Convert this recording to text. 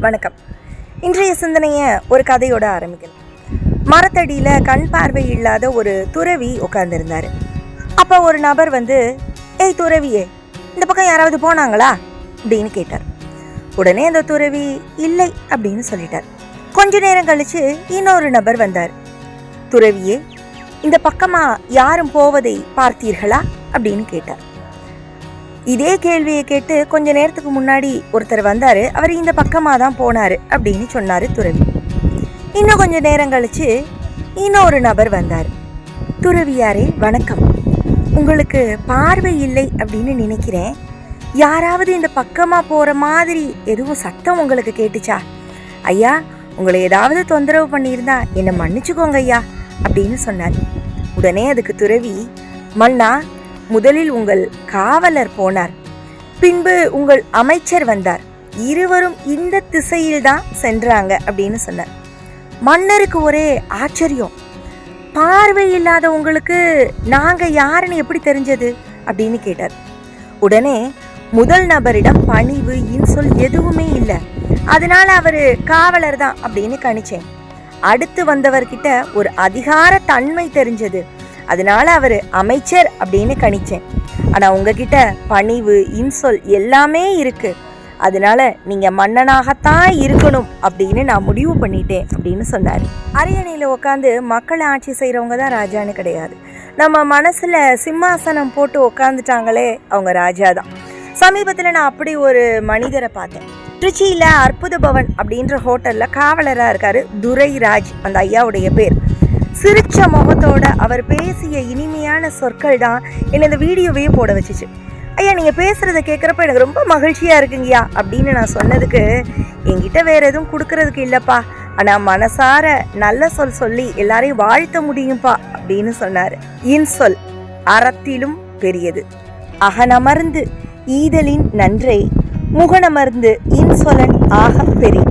வணக்கம். இன்றைய சிந்தனையை ஒரு கதையோட ஆரம்பிக்கணும் மரத்தடியில் கண் பார்வை இல்லாத ஒரு துறவி உட்கார்ந்துருந்தார். அப்போ ஒரு நபர் வந்து ஏய் துறவியே இந்த பக்கம் யாராவது போனாங்களா? அப்படின்னு கேட்டார். உடனே அந்த துறவி இல்லை அப்படின்னு சொல்லிட்டார். கொஞ்ச நேரம் கழித்து இன்னொரு நபர் வந்தார். துறவியே இந்த பக்கமாக யாரும் போவதை பார்த்தீர்களா? அப்படின்னு கேட்டார். இதே கேள்வியை கேட்டு கொஞ்ச நேரத்துக்கு முன்னாடி ஒருத்தர் வந்தாரு. அவர் இந்த பக்கமாக தான் போனாரு அப்படின்னு சொன்னாரு துறவி. இன்னும் கொஞ்ச நேரம் கழிச்சு இன்னொரு நபர் வந்தார். துறவியாரே வணக்கம். உங்களுக்கு பார்வை இல்லை அப்படின்னு நினைக்கிறேன். யாராவது இந்த பக்கமாக போகிற மாதிரி எதுவும் சத்தம் உங்களுக்கு கேட்டுச்சா? ஐயா உங்களை ஏதாவது தொந்தரவு பண்ணியிருந்தா என்னை மன்னிச்சுக்கோங்க ஐயா அப்படின்னு சொன்னார். உடனே அதுக்கு துறவி மன்னா முதலில் உங்கள் காவலர் போனார். பின்பு உங்கள் அமைச்சர் வந்தார். இருவரும் இந்த திசையில் தான் சென்றாங்க அப்படின்னு சொன்னார். மன்னருக்கு ஒரே ஆச்சரியம். பார்வை இல்லாத உங்களுக்கு நாங்க யாருன்னு எப்படி தெரிஞ்சது? அப்படின்னு கேட்டார். உடனே முதல் நபரிடம் பணிவு இன்சொல் எதுவுமே இல்லை. அதனால அவரு காவலர் தான் அப்படின்னு கணிச்சேன். அடுத்து வந்தவர்கிட்ட ஒரு அதிகார தன்மை தெரிஞ்சது. அதனால அவர் அமைச்சர் அப்படின்னு கணிச்சேன். ஆனால் உங்ககிட்ட பணிவு இன்சொல் எல்லாமே இருக்கு. அதனால நீங்க மன்னனாகத்தான் இருக்கணும் அப்படின்னு நான் முடிவு பண்ணிட்டேன் அப்படின்னு சொன்னார். அரியணையில் உட்காந்து மக்களை ஆட்சி செய்கிறவங்க தான் ராஜான்னு கிடையாது. நம்ம மனசில் சிம்மாசனம் போட்டு உட்காந்துட்டாங்களே அவங்க ராஜா தான். சமீபத்தில் நான் அப்படி ஒரு மனிதரை பார்த்தேன். திருச்சியில் அற்புத பவன் அப்படின்ற ஹோட்டலில் காவலராக இருக்கார் துரைராஜ் அந்த ஐயாவுடைய பேர். சிரிச்ச முகத்தோட அவர் பேசிய இனிமையான சொற்கள் தான் என்னை இந்த வீடியோவையே போட வச்சுச்சு. ஐயா நீங்கள் பேசுகிறத கேட்குறப்ப எனக்கு ரொம்ப மகிழ்ச்சியாக இருக்குங்கய்யா அப்படின்னு நான் சொன்னதுக்கு என்கிட்ட வேற எதுவும் கொடுக்கறதுக்கு இல்லைப்பா. ஆனால் மனசார நல்ல சொல் சொல்லி எல்லாரையும் வாழ்த்த முடியும்ப்பா அப்படின்னு சொன்னார். இன்சொல் அறத்திலும் பெரியது. அகனமர்ந்து ஈதலின் நன்றை முகனமர்ந்து இன்சொலன் ஆக பெரிய